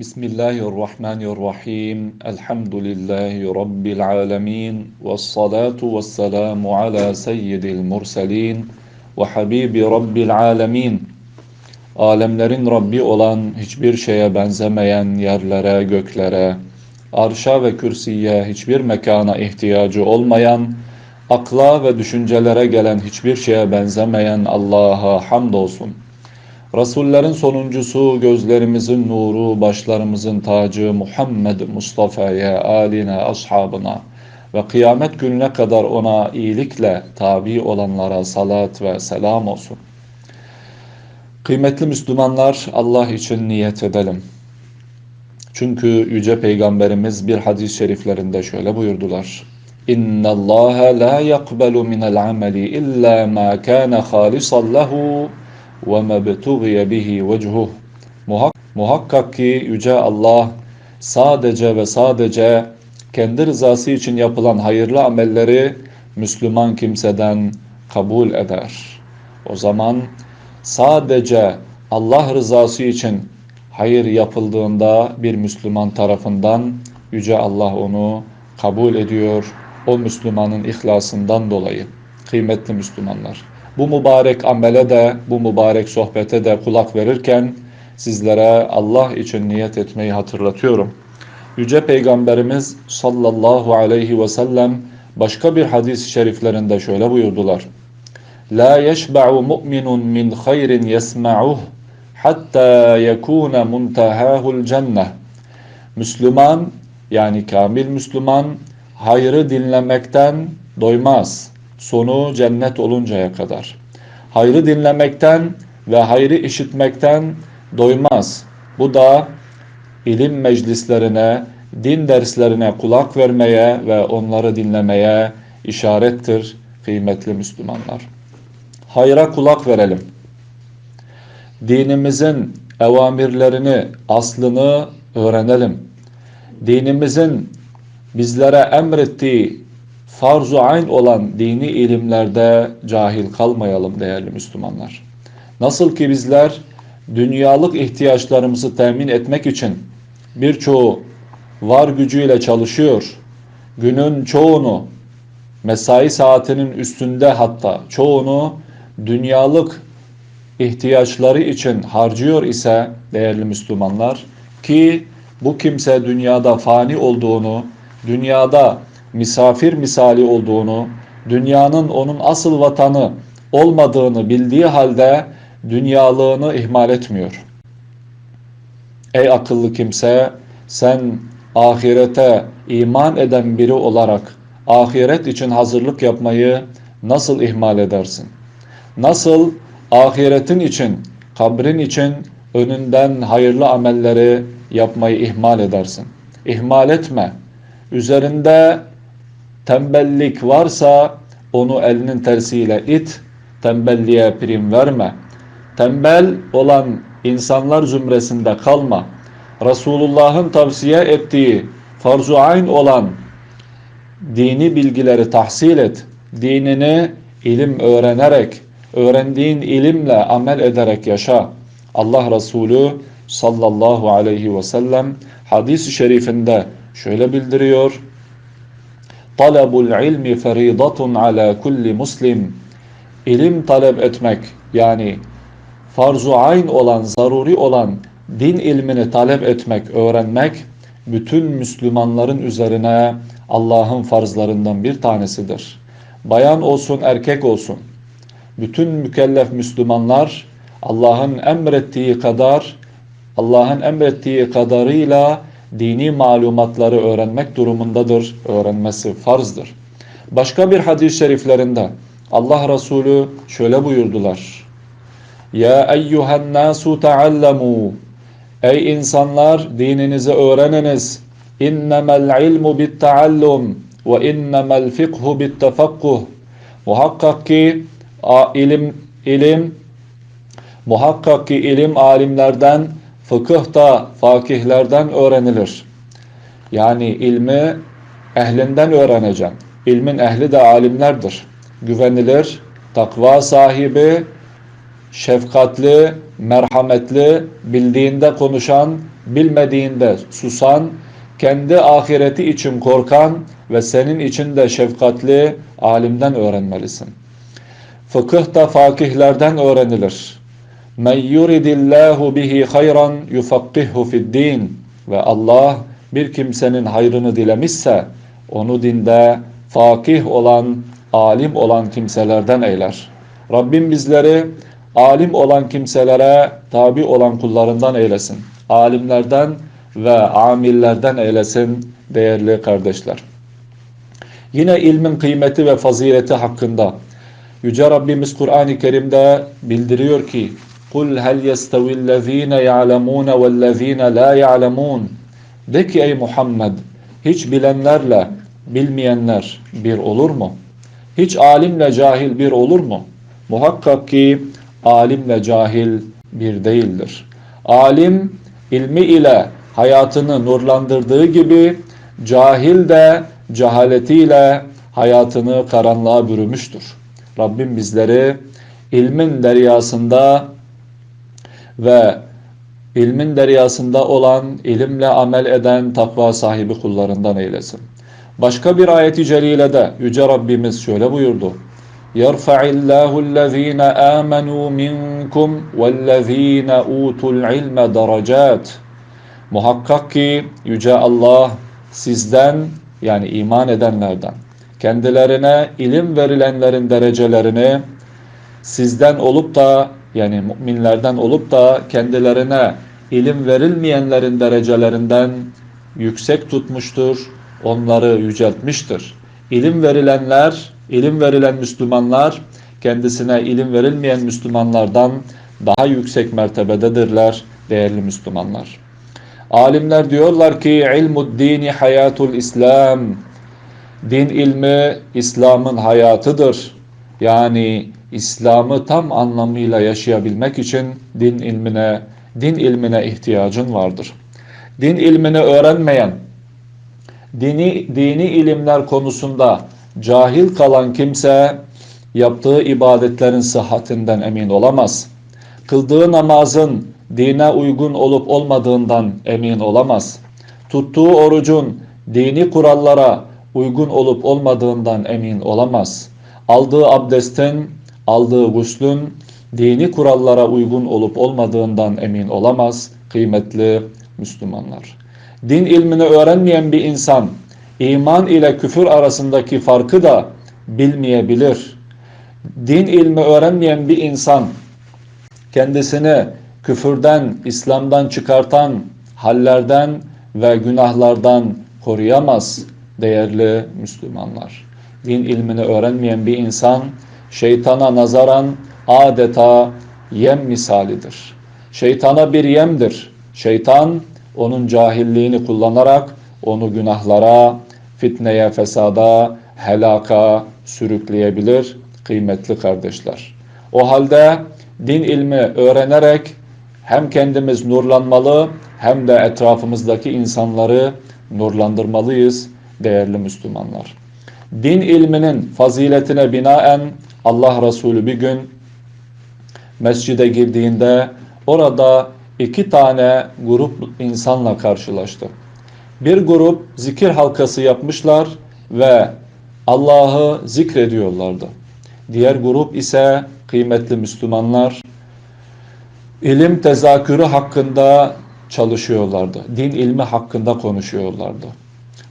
Bismillahirrahmanirrahim. Elhamdülillahi Rabbil alemin. Ve salatu ve selamu ala seyyidil murselin. Ve habibi Rabbil alemin. Alemlerin Rabbi olan hiçbir şeye benzemeyen yerlere, göklere, arşa ve kürsüye hiçbir mekana ihtiyacı olmayan, akla ve düşüncelere gelen hiçbir şeye benzemeyen Allah'a hamdolsun.'' Resullerin sonuncusu, gözlerimizin nuru, başlarımızın tacı Muhammed Mustafa'ya, aline, ashabına ve kıyamet gününe kadar ona iyilikle tabi olanlara salat ve selam olsun. Kıymetli Müslümanlar, Allah için niyet edelim. Çünkü Yüce Peygamberimiz bir hadis-i şeriflerinde şöyle buyurdular. İnna Allah la yakbalu minel ameli illa ma kana halisan lehu ve mebtughiye bihi vechuh. Muhakkak ki Yüce Allah sadece ve sadece kendi rızası için yapılan hayırlı amelleri Müslüman kimseden kabul eder. O zaman sadece Allah rızası için hayır yapıldığında bir Müslüman tarafından Yüce Allah onu kabul ediyor. O Müslümanın ihlasından dolayı. Kıymetli Müslümanlar. Bu mübarek amele de, bu mübarek sohbete de kulak verirken sizlere Allah için niyet etmeyi hatırlatıyorum. Yüce Peygamberimiz sallallahu aleyhi ve sellem başka bir hadis-i şeriflerinde şöyle buyurdular. La yeşba'u mu'minun min hayrin yesma'uh hatta yekuna muntahahul cenneh. Müslüman yani kamil Müslüman hayrı dinlemekten doymaz. Sonu cennet oluncaya kadar. Hayrı dinlemekten ve hayrı işitmekten doymaz. Bu da ilim meclislerine, din derslerine kulak vermeye ve onları dinlemeye işarettir kıymetli Müslümanlar. Hayra kulak verelim. Dinimizin evamirlerini, aslını öğrenelim. Dinimizin bizlere emrettiği farz-ı ayn olan dini ilimlerde cahil kalmayalım değerli Müslümanlar. Nasıl ki bizler dünyalık ihtiyaçlarımızı temin etmek için birçoğu var gücüyle çalışıyor, günün çoğunu mesai saatinin üstünde hatta çoğunu dünyalık ihtiyaçları için harcıyor ise değerli Müslümanlar ki bu kimse dünyada fani olduğunu, dünyada misafir misali olduğunu, dünyanın onun asıl vatanı olmadığını bildiği halde dünyalığını ihmal etmiyor. Ey akıllı kimse sen ahirete iman eden biri olarak ahiret için hazırlık yapmayı nasıl ihmal edersin? Nasıl ahiretin için, kabrin için önünden hayırlı amelleri yapmayı ihmal edersin? İhmal etme. Üzerinde tembellik varsa onu elinin tersiyle it, tembelliğe prim verme. Tembel olan insanlar zümresinde kalma. Resulullah'ın tavsiye ettiği farz-ı ayn olan dini bilgileri tahsil et. Dinini ilim öğrenerek, öğrendiğin ilimle amel ederek yaşa. Allah Resulü sallallahu aleyhi ve sellem hadis-i şerifinde şöyle bildiriyor. Talabul ilmi feridatun ala kulli muslim. İlim talep etmek yani farz-ı ayn olan, zaruri olan din ilmini talep etmek, öğrenmek bütün Müslümanların üzerine Allah'ın farzlarından bir tanesidir. Bayan olsun, erkek olsun. Bütün mükellef Müslümanlar Allah'ın emrettiği kadar Allah'ın emrettiği kadarıyla dini malumatları öğrenmek durumundadır. Öğrenmesi farzdır. Başka bir hadis-i şeriflerinde Allah Resulü şöyle buyurdular. Ya eyyuhen nasu taallamu Ey insanlar dininizi öğreniniz. İnnemel ilmu bit taallum ve innemel fikhu bit tefakkuh. Muhakkak ki ilim ilim muhakkak ki ilim alimlerden fıkıh da fakihlerden öğrenilir. Yani ilmi ehlinden öğreneceğim. İlmin ehli de alimlerdir. Güvenilir, takva sahibi, şefkatli, merhametli, bildiğinde konuşan, bilmediğinde susan, kendi ahireti için korkan ve senin için de şefkatli alimden öğrenmelisin. Fıkıh da fakihlerden öğrenilir. Men yuridillahu bihi hayran yufakkihu fid din ve Allah bir kimsenin hayrını dilemişse onu dinde fakih olan, alim olan kimselerden eyler. Rabbim bizleri alim olan kimselere tabi olan kullarından eylesin. Alimlerden ve amillerden eylesin değerli kardeşler. Yine ilmin kıymeti ve fazileti hakkında Yüce Rabbimiz Kur'an-ı Kerim'de bildiriyor ki Kul hel yestevillezine ya'lemune vellezine la ya'lemun. De ki ey Muhammed, hiç bilenlerle bilmeyenler bir olur mu? Hiç alimle cahil bir olur mu? Muhakkak ki alimle cahil bir değildir. Alim ilmi ile hayatını nurlandırdığı gibi cahil de cehaletiyle hayatını karanlığa bürümüştür. Rabbim bizleri ilmin deryasında ve ilmin deryasında olan, ilimle amel eden takva sahibi kullarından eylesin. Başka bir ayeti celilede Yüce Rabbimiz şöyle buyurdu. يَرْفَعِ اللّٰهُ الَّذ۪ينَ آمَنُوا مِنْكُمْ وَالَّذ۪ينَ اُوتُوا الْعِلْمَ دَرَجَاتٍ Muhakkak ki Yüce Allah sizden yani iman edenlerden kendilerine ilim verilenlerin derecelerini sizden olup da yani müminlerden olup da kendilerine ilim verilmeyenlerin derecelerinden yüksek tutmuştur, onları yüceltmiştir. İlim verilenler, ilim verilen Müslümanlar kendisine ilim verilmeyen Müslümanlardan daha yüksek mertebededirler değerli Müslümanlar. Alimler diyorlar ki ilmud dini hayatul İslam. Din ilmi İslam'ın hayatıdır. Yani İslam'ı tam anlamıyla yaşayabilmek için din ilmine, din ilmine ihtiyacın vardır. Din ilmini öğrenmeyen, dini, dini ilimler konusunda cahil kalan kimse yaptığı ibadetlerin sıhhatinden emin olamaz. Kıldığı namazın dine uygun olup olmadığından emin olamaz. Tuttuğu orucun dini kurallara uygun olup olmadığından emin olamaz. Aldığı abdestin, aldığı guslün dini kurallara uygun olup olmadığından emin olamaz kıymetli Müslümanlar. Din ilmini öğrenmeyen bir insan iman ile küfür arasındaki farkı da bilmeyebilir. Din ilmi öğrenmeyen bir insan kendisini küfürden, İslam'dan çıkartan hallerden ve günahlardan koruyamaz değerli Müslümanlar. Din ilmini öğrenmeyen bir insan şeytana nazaran adeta yem misalidir. Şeytana bir yemdir. Şeytan onun cahilliğini kullanarak onu günahlara, fitneye, fesada, helaka sürükleyebilir kıymetli kardeşler. O halde din ilmi öğrenerek hem kendimiz nurlanmalı hem de etrafımızdaki insanları nurlandırmalıyız değerli Müslümanlar. Din ilminin faziletine binaen Allah Resulü bir gün mescide girdiğinde orada iki tane grup insanla karşılaştı. Bir grup zikir halkası yapmışlar ve Allah'ı zikrediyorlardı. Diğer grup ise kıymetli Müslümanlar ilim tezakürü hakkında çalışıyorlardı. Din ilmi hakkında konuşuyorlardı.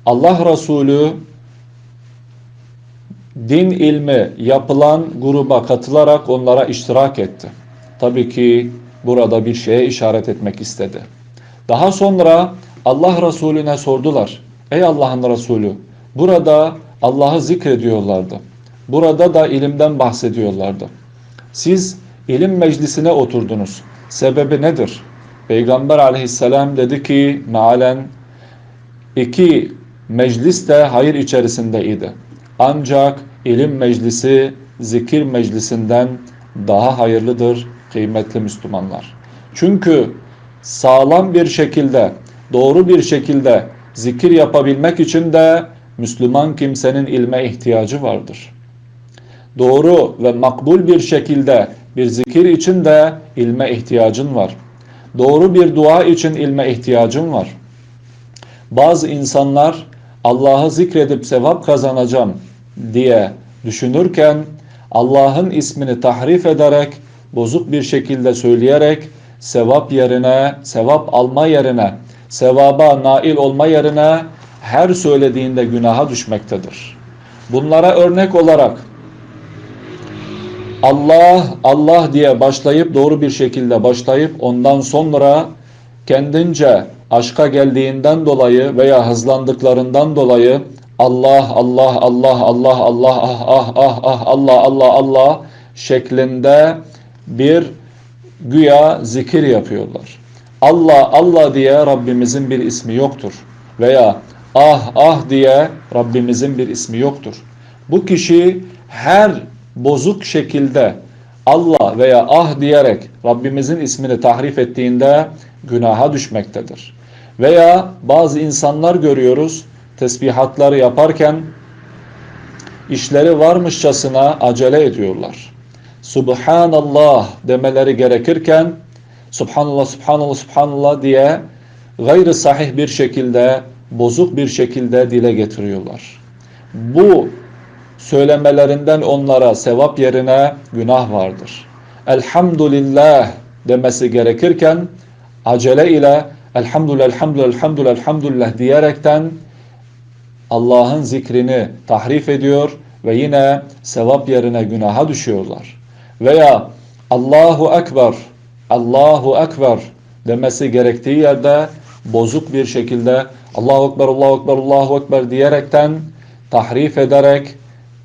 Allah Resulü din ilmi yapılan gruba katılarak onlara iştirak etti. Tabii ki burada bir şeye işaret etmek istedi. Daha sonra Allah Resulüne sordular. Ey Allah'ın Resulü burada Allah'ı zikrediyorlardı. Burada da ilimden bahsediyorlardı. Siz ilim meclisine oturdunuz. Sebebi nedir? Peygamber aleyhisselam dedi ki mealen iki meclis de hayır içerisindeydi. Ancak ilim meclisi zikir meclisinden daha hayırlıdır kıymetli Müslümanlar. Çünkü sağlam bir şekilde, doğru bir şekilde zikir yapabilmek için de Müslüman kimsenin ilme ihtiyacı vardır. Doğru ve makbul bir şekilde bir zikir için de ilme ihtiyacın var. Doğru bir dua için ilme ihtiyacın var. Bazı insanlar Allah'ı zikredip sevap kazanacağım diye düşünürken Allah'ın ismini tahrif ederek, bozuk bir şekilde söyleyerek sevap yerine, sevap alma yerine, sevaba nail olma yerine her söylediğinde günaha düşmektedir. Bunlara örnek olarak Allah, Allah diye başlayıp doğru bir şekilde başlayıp ondan sonra kendince aşka geldiğinden dolayı veya hızlandıklarından dolayı Allah, Allah, Allah, Allah, Allah, ah, ah, ah, ah, Allah, Allah, Allah şeklinde bir güya zikir yapıyorlar. Allah, Allah diye Rabbimizin bir ismi yoktur. Veya ah, ah diye Rabbimizin bir ismi yoktur. Bu kişi her bozuk şekilde Allah veya ah diyerek Rabbimizin ismini tahrif ettiğinde günaha düşmektedir. Veya bazı insanlar görüyoruz tesbihatları yaparken işleri varmışçasına acele ediyorlar. Subhanallah demeleri gerekirken Subhanallah, Subhanallah, Subhanallah diye gayri sahih bir şekilde, bozuk bir şekilde dile getiriyorlar. Bu söylemelerinden onlara sevap yerine günah vardır. Elhamdülillah demesi gerekirken acele ile elhamdülillah, elhamdülillah, elhamdülillah, elhamdülillah diyerekten Allah'ın zikrini tahrif ediyor ve yine sevap yerine günaha düşüyorlar. Veya Allahu Ekber, Allahu Ekber demesi gerektiği yerde bozuk bir şekilde Allahu Ekber, Allahu Ekber, Allahu Ekber diyerekten tahrif ederek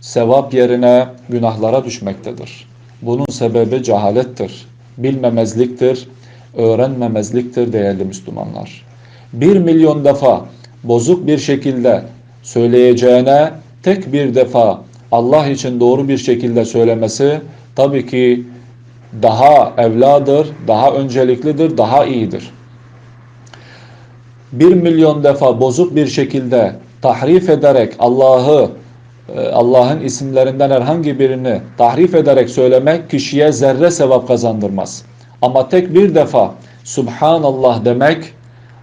sevap yerine günahlara düşmektedir. Bunun sebebi cehalettir, bilmemezliktir, öğrenmemezliktir değerli Müslümanlar. Bir milyon defa bozuk bir şekilde söyleyeceğine tek bir defa Allah için doğru bir şekilde söylemesi tabii ki daha evladır, daha önceliklidir, daha iyidir. Bir milyon defa bozuk bir şekilde tahrif ederek Allah'ı e, Allah'ın isimlerinden herhangi birini tahrif ederek söylemek kişiye zerre sevap kazandırmaz. Ama tek bir defa Subhanallah demek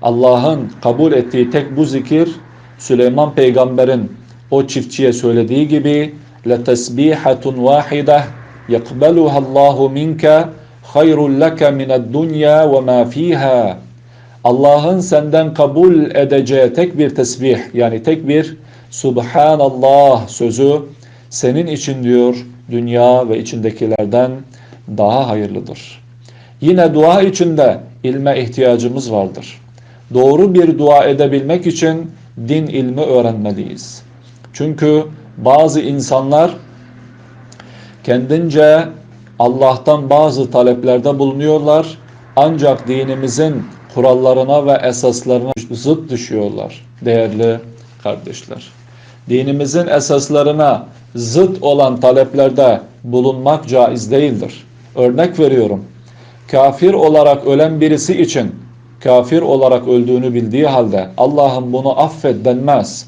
Allah'ın kabul ettiği tek bu zikir Süleyman peygamberin o çiftçiye söylediği gibi لَتَسْبِيحَةٌ وَاحِدَةٌ يَقْبَلُهَا اللّٰهُ مِنْكَ خَيْرٌ لَكَ مِنَ الدُّنْيَا وَمَا ف۪يهَا Allah'ın senden kabul edeceği tek bir tesbih yani tek bir Subhanallah sözü senin için diyor dünya ve içindekilerden daha hayırlıdır. Yine dua içinde ilme ihtiyacımız vardır. Doğru bir dua edebilmek için din ilmi öğrenmeliyiz. Çünkü bazı insanlar kendince Allah'tan bazı taleplerde bulunuyorlar ancak dinimizin kurallarına ve esaslarına zıt düşüyorlar değerli kardeşler. Dinimizin esaslarına zıt olan taleplerde bulunmak caiz değildir. Örnek veriyorum. Kafir olarak ölen birisi için kafir olarak öldüğünü bildiği halde Allah'ın bunu affet denmez.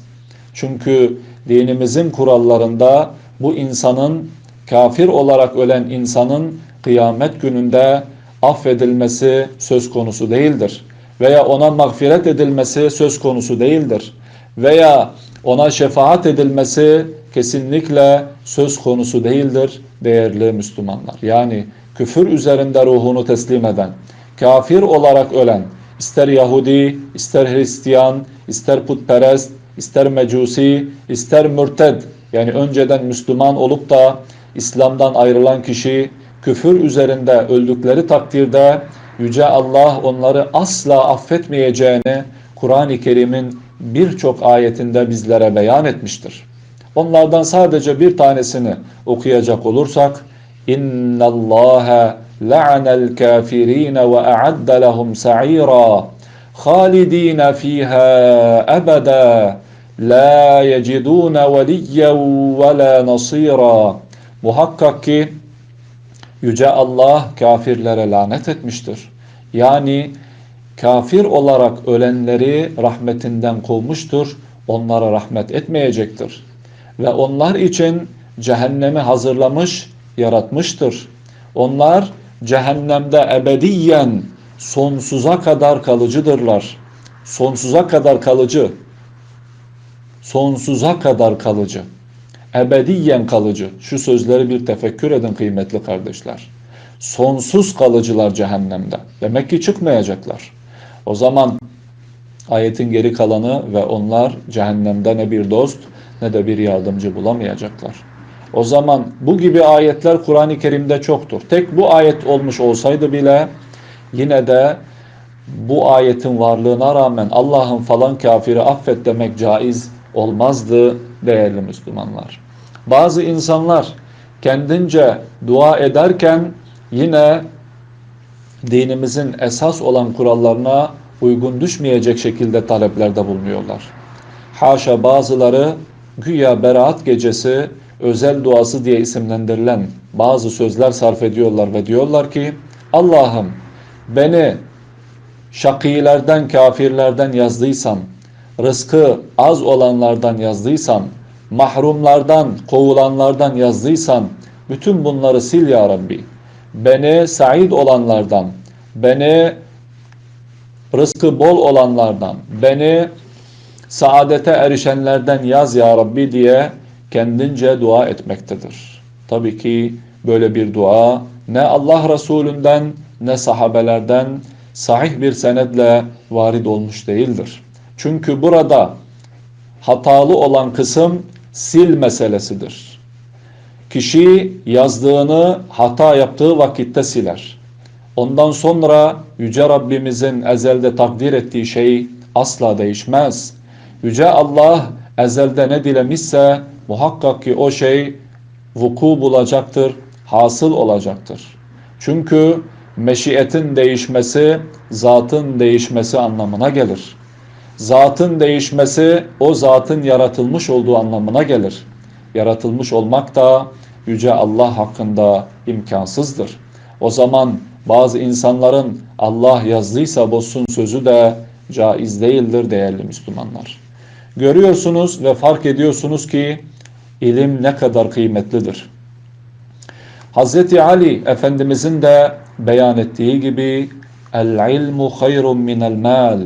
Çünkü dinimizin kurallarında bu insanın kafir olarak ölen insanın kıyamet gününde affedilmesi söz konusu değildir. Veya ona mağfiret edilmesi söz konusu değildir. Veya ona şefaat edilmesi kesinlikle söz konusu değildir değerli Müslümanlar. Yani küfür üzerinde ruhunu teslim eden, kafir olarak ölen, ister Yahudi, ister Hristiyan, ister putperest, ister mecusi, ister mürted yani önceden Müslüman olup da İslam'dan ayrılan kişi küfür üzerinde öldükleri takdirde Yüce Allah onları asla affetmeyeceğini Kur'an-ı Kerim'in birçok ayetinde bizlere beyan etmiştir. Onlardan sadece bir tanesini okuyacak olursak اِنَّ اللّٰهَ لَعَنَ الْكَافِر۪ينَ وَاَعَدَّ لَهُمْ سَع۪يرًا خَالِد۪ينَ ف۪يهَا أَبَدًا لَا يَجِدُونَ وَلِيًّا وَلَا نَصِيرًا Muhakkak ki Yüce Allah kafirlere lanet etmiştir. Yani kafir olarak ölenleri rahmetinden kovmuştur, onlara rahmet etmeyecektir. Ve onlar için cehennemi hazırlamış, yaratmıştır. Onlar cehennemde ebediyen sonsuza kadar kalıcıdırlar. Sonsuza kadar kalıcı. Sonsuza kadar kalıcı. Ebediyen kalıcı. Şu sözleri bir tefekkür edin kıymetli kardeşler. Sonsuz kalıcılar cehennemde. Demek ki çıkmayacaklar. O zaman ayetin geri kalanı ve onlar cehennemde ne bir dost ne de bir yardımcı bulamayacaklar. O zaman bu gibi ayetler Kur'an-ı Kerim'de çoktur. Tek bu ayet olmuş olsaydı bile yine de bu ayetin varlığına rağmen Allah'ın falan kafiri affet demek caiz olmazdı değerli Müslümanlar. Bazı insanlar kendince dua ederken yine dinimizin esas olan kurallarına uygun düşmeyecek şekilde taleplerde bulunuyorlar. Haşa bazıları güya beraat gecesi özel duası diye isimlendirilen bazı sözler sarf ediyorlar ve diyorlar ki Allah'ım beni şakilerden, kafirlerden yazdıysan, rızkı az olanlardan yazdıysan, mahrumlardan, kovulanlardan yazdıysan, bütün bunları sil ya Rabbi. Beni said olanlardan, beni rızkı bol olanlardan, beni saadete erişenlerden yaz ya Rabbi diye kendince dua etmektedir. Tabii ki böyle bir dua ne Allah Resulünden ne sahabelerden sahih bir senedle varid olmuş değildir. Çünkü burada hatalı olan kısım sil meselesidir. Kişi yazdığını hata yaptığı vakitte siler. Ondan sonra Yüce Rabbimizin ezelde takdir ettiği şey asla değişmez. Yüce Allah ezelde ne dilemişse muhakkak ki o şey vuku bulacaktır, hasıl olacaktır. Çünkü meşiyetin değişmesi, zatın değişmesi anlamına gelir. Zatın değişmesi, o zatın yaratılmış olduğu anlamına gelir. Yaratılmış olmak da Yüce Allah hakkında imkansızdır. O zaman bazı insanların Allah yazdıysa bozsun sözü de caiz değildir değerli Müslümanlar. Görüyorsunuz ve fark ediyorsunuz ki ilim ne kadar kıymetlidir. Hz. Ali Efendimizin de beyan ettiği gibi el ilmu hayrun minel mal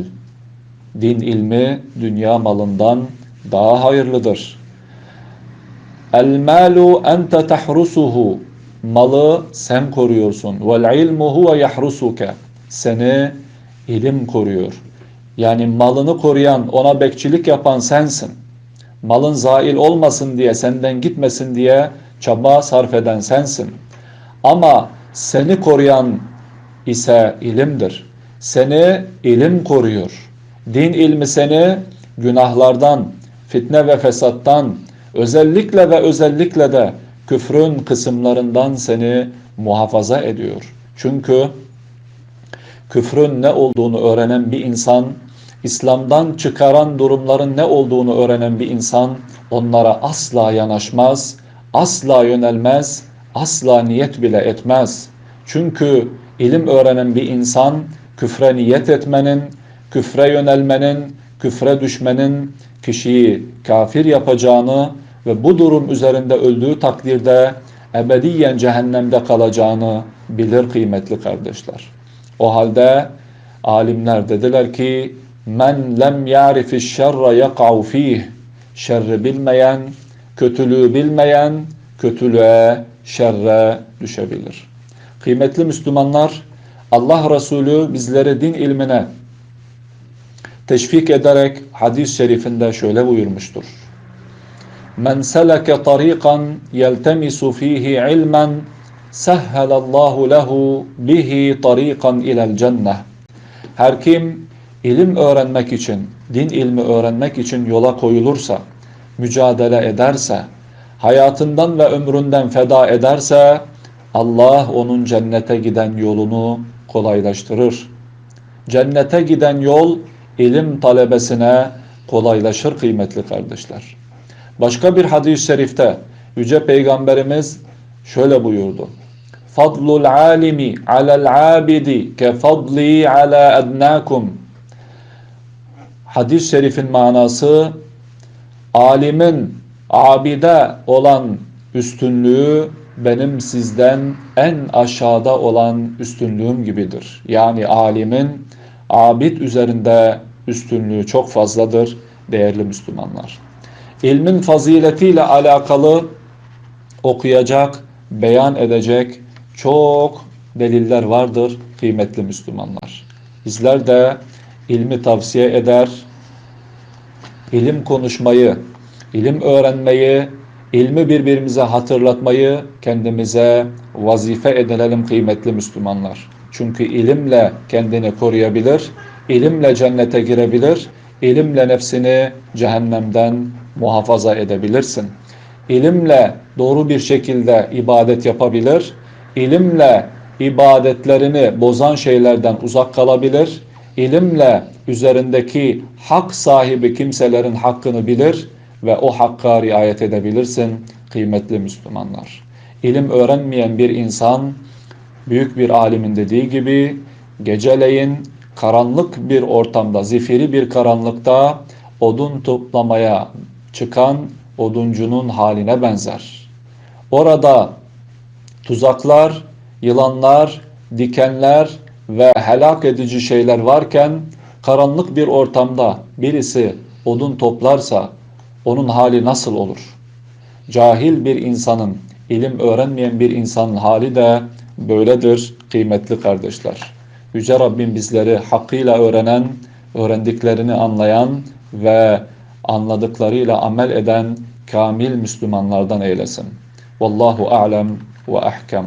din ilmi dünya malından daha hayırlıdır. El malu ente tahrusuhu malı sen koruyorsun. Vel ilmu huve yahrusuke seni ilim koruyor. Yani malını koruyan, ona bekçilik yapan sensin. Malın zail olmasın diye, senden gitmesin diye çaba sarf eden sensin. Ama seni koruyan ise ilimdir. Seni ilim koruyor. Din ilmi seni günahlardan, fitne ve fesattan, özellikle ve özellikle de küfrün kısımlarından seni muhafaza ediyor. Çünkü küfrün ne olduğunu öğrenen bir insan, İslam'dan çıkaran durumların ne olduğunu öğrenen bir insan onlara asla yanaşmaz, asla yönelmez, asla niyet bile etmez. Çünkü ilim öğrenen bir insan küfre niyet etmenin, küfre yönelmenin, küfre düşmenin kişiyi kafir yapacağını ve bu durum üzerinde öldüğü takdirde ebediyen cehennemde kalacağını bilir kıymetli kardeşler. O halde alimler dediler ki men lem ya'rifi şerre yak'u fih şerri bilmeyen, kötülüğü bilmeyen kötülüğe, şerre düşebilir. Kıymetli Müslümanlar, Allah Resulü bizlere din ilmine teşvik ederek hadis-i şerifinde şöyle buyurmuştur. Men seleke tariqan yeltemisu fihi ilmen sehhelallahu lehu bihi tariqan ilel cenneh. Her kim ilim öğrenmek için, din ilmi öğrenmek için yola koyulursa, mücadele ederse, hayatından ve ömründen feda ederse, Allah onun cennete giden yolunu kolaylaştırır. Cennete giden yol ilim talebesine kolaylaşır kıymetli kardeşler. Başka bir hadis-i şerifte Yüce Peygamberimiz şöyle buyurdu. Fadlul alimi alel abidi ke fadli ala adnakum. Hadis-i şerifin manası alimin abide olan üstünlüğü benim sizden en aşağıda olan üstünlüğüm gibidir. Yani alimin abid üzerinde üstünlüğü çok fazladır değerli Müslümanlar. İlmin faziletiyle alakalı okuyacak, beyan edecek çok deliller vardır kıymetli Müslümanlar. Bizler de ilmi tavsiye eder, ilim konuşmayı, ilim öğrenmeyi, ilmi birbirimize hatırlatmayı kendimize vazife edinelim kıymetli Müslümanlar. Çünkü ilimle kendini koruyabilir, ilimle cennete girebilir, ilimle nefsini cehennemden muhafaza edebilirsin. İlimle doğru bir şekilde ibadet yapabilir, ilimle ibadetlerini bozan şeylerden uzak kalabilir, ilimle üzerindeki hak sahibi kimselerin hakkını bilir ve o hakka riayet edebilirsin kıymetli Müslümanlar. İlim öğrenmeyen bir insan büyük bir alimin dediği gibi geceleyin karanlık bir ortamda, zifiri bir karanlıkta odun toplamaya çıkan oduncunun haline benzer. Orada tuzaklar, yılanlar, dikenler ve helak edici şeyler varken karanlık bir ortamda birisi odun toplarsa onun hali nasıl olur? Cahil bir insanın, ilim öğrenmeyen bir insanın hali de böyledir kıymetli kardeşler. Yüce Rabbim bizleri hakkıyla öğrenen, öğrendiklerini anlayan ve anladıklarıyla amel eden kamil Müslümanlardan eylesin. Vallahu a'lem ve ahkem.